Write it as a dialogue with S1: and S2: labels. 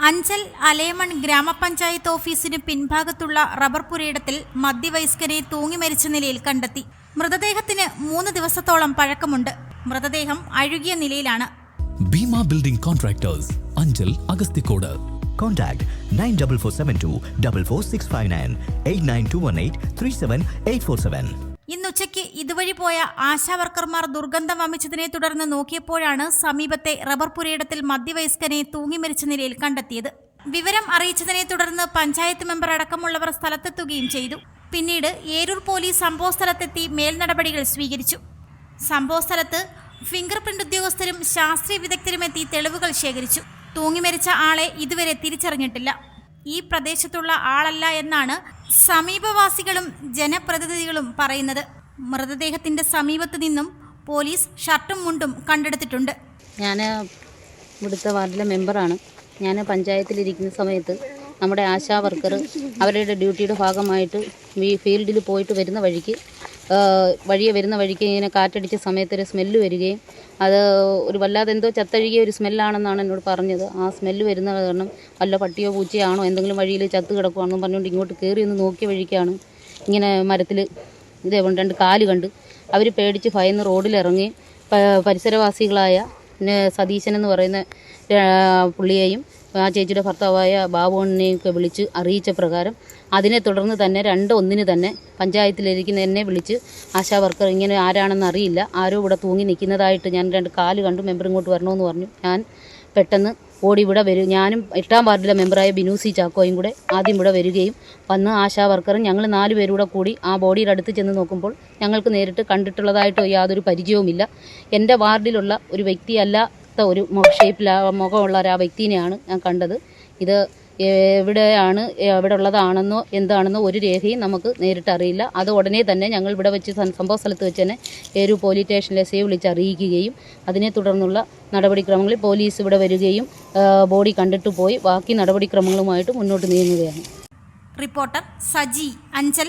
S1: അഞ്ചൽ അലേമൺ ഗ്രാമപഞ്ചായത്ത് ഓഫീസിന് പിൻഭാഗത്തുള്ള റബ്ബർ പുരയിടത്തിൽ മദ്യവയസ്കനെ തൂങ്ങി മരിച്ച നിലയിൽ കണ്ടെത്തി. മൃതദേഹത്തിന് മൂന്ന് ദിവസത്തോളം പഴക്കമുണ്ട്. മൃതദേഹം അഴുകിയ നിലയിലാണ്.
S2: Bhima building contractors Anchal Agasthikode
S3: Contact 94472 44659 89218 37847.
S1: ഇന്നുച്ചയ്ക്ക് ഇതുവഴി പോയ ആശാവർക്കർമാർ ദുർഗന്ധം വമിച്ചതിനെ തുടർന്ന് നോക്കിയപ്പോഴാണ് സമീപത്തെ റബ്ബർ പുരയിടത്തിൽ മധ്യവയസ്കനെ തൂങ്ങിമരിച്ച നിലയിൽ കണ്ടെത്തിയത്. വിവരം അറിയിച്ചതിനെ തുടർന്ന് പഞ്ചായത്ത് മെമ്പർ അടക്കമുള്ളവർ സ്ഥലത്തെത്തുകയും ചെയ്തു. പിന്നീട് ഏരൂർ പോലീസ് സംഭവസ്ഥലത്തെത്തി മേൽനടപടികൾ സ്വീകരിച്ചു. സംഭവസ്ഥലത്ത് ഫിംഗർ പ്രിന്റ് ഉദ്യോഗസ്ഥരും ശാസ്ത്രീയ വിദഗ്ധരും എത്തി തെളിവുകൾ ശേഖരിച്ചു. തൂങ്ങിമരിച്ച ആളെ ഇതുവരെ തിരിച്ചറിഞ്ഞിട്ടില്ല. ഈ പ്രദേശത്തുള്ള ആളല്ല എന്നാണ് സമീപവാസികളും ജനപ്രതിനിധികളും പറയുന്നത് മൃതദേഹത്തിന്റെ സമീപത്തു നിന്നും പോലീസ് ഷർട്ടും മുണ്ടും കണ്ടെടുത്തിട്ടുണ്ട്.
S4: ഞാൻ ഇവിടുത്തെ വാർഡിലെ മെമ്പറാണ്. ഞാൻ പഞ്ചായത്തിലിരിക്കുന്ന സമയത്ത് നമ്മുടെ ആശാ വർക്കർ അവരുടെ ഡ്യൂട്ടിയുടെ ഭാഗമായിട്ട് ഈ ഫീൽഡിൽ പോയിട്ട് വരുന്ന വഴിക്ക് വഴിയെ വരുന്ന വഴിക്ക് ഇങ്ങനെ കാറ്റടിച്ച സമയത്ത് ഒരു സ്മെല്ല് വരികയും അത് ഒരു വല്ലാതെ എന്തോ ചത്തഴുകിയ ഒരു സ്മെല്ലാണെന്നാണ് എന്നോട് പറഞ്ഞത്. ആ സ്മെല്ല് വരുന്ന കാരണം വല്ല പട്ടിയോ പൂച്ചയാണോ എന്തെങ്കിലും വഴിയിൽ ചത്ത് കിടക്കുവാണെന്ന് പറഞ്ഞുകൊണ്ട് ഇങ്ങോട്ട് കയറി ഒന്ന് നോക്കിയ വഴിക്കാണ് ഇങ്ങനെ മരത്തിൽ ഇതേ രണ്ട് കാൽ കണ്ട് അവർ പേടിച്ച് ഭയന്ന് റോഡിലിറങ്ങി പരിസരവാസികളായ പിന്നെ സതീശൻ എന്ന് പറയുന്ന പുള്ളിയെയും ആ ചേച്ചിയുടെ ഭർത്താവായ ബാബുണ്ണനെയും ഒക്കെ വിളിച്ച് അറിയിച്ച പ്രകാരം അതിനെ തുടർന്ന് തന്നെ രണ്ട് ഒന്നിന് തന്നെ പഞ്ചായത്തിലിരിക്കുന്ന എന്നെ വിളിച്ച് ആശാ വർക്കർ ഇങ്ങനെ ആരാണെന്ന് അറിയില്ല ആരോ ഇവിടെ തൂങ്ങി നിൽക്കുന്നതായിട്ട് ഞാൻ രണ്ട് കാൽ കണ്ടു മെമ്പർ ഇങ്ങോട്ട് വരണമെന്ന് പറഞ്ഞു. ഞാൻ പെട്ടെന്ന് ഓടി ഇവിടെ വരും ഞാനും എട്ടാം വാർഡിലെ മെമ്പറായ ബിനൂസി ചാക്കോയും കൂടെ ആദ്യം ഇവിടെ വരികയും വന്ന് ആശാ വർക്കറും ഞങ്ങൾ നാല് പേരും കൂടെ ആ ബോഡിയുടെ അടുത്ത് ചെന്ന് നോക്കുമ്പോൾ ഞങ്ങൾക്ക് നേരിട്ട് കണ്ടിട്ടുള്ളതായിട്ടോ യാതൊരു പരിചയവുമില്ല. എന്റെ വാർഡിലുള്ള ഒരു വ്യക്തിയല്ലാത്ത ഒരു ഷേപ്പിലാ മുഖമുള്ള ഒരു ആ വ്യക്തിനെയാണ് ഞാൻ കണ്ടത്. ഇത് എവിടെയാണ് എവിടെ ഉള്ളതാണെന്നോ എന്താണെന്നോ ഒരു രേഖയും നമുക്ക് നേരിട്ട് അറിയില്ല. അത് ഉടനെ തന്നെ ഞങ്ങൾ ഇവിടെ വെച്ച് സംഭവ സ്ഥലത്ത് വെച്ച് തന്നെ ഏരൂ പോലീസ് സ്റ്റേഷനിലെ എസ് വിളിച്ച് അറിയിക്കുകയും അതിനെ തുടർന്നുള്ള നടപടിക്രമങ്ങളിൽ പോലീസ് ഇവിടെ വരികയും ബോഡി കണ്ടിട്ട് പോയി. ബാക്കി നടപടിക്രമങ്ങളുമായിട്ട് മുന്നോട്ട് നീങ്ങുകയാണ്.
S1: റിപ്പോർട്ടർ സജി അഞ്ചൽ.